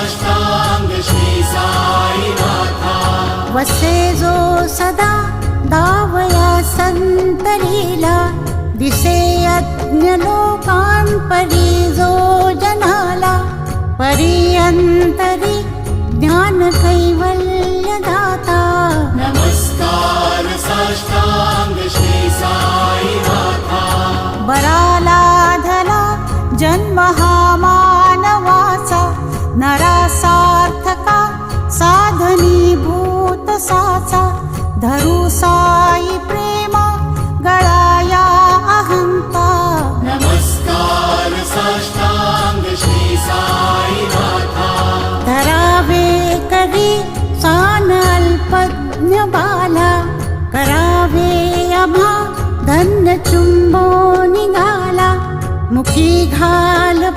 साष्टांग श्री साईनाथा वसे जो सदा दावया संतरीला दिसे यज्ञ लोकान् परी जो जनाला परियन्तरी ज्ञान कैवल्य दाता नमस्कार साष्टांग श्री साईनाथा। बरालाधला जन्म हा मानवाचा नरासार्थका साधनीभूत साचा धरू साई प्रेम गळाया अहंता। नमस्कार साष्टांग श्री साईनाथा। धरावे सान अल्पज्ञ बाला करावे अभा धन्य चुंबो निघाला मुखी घाल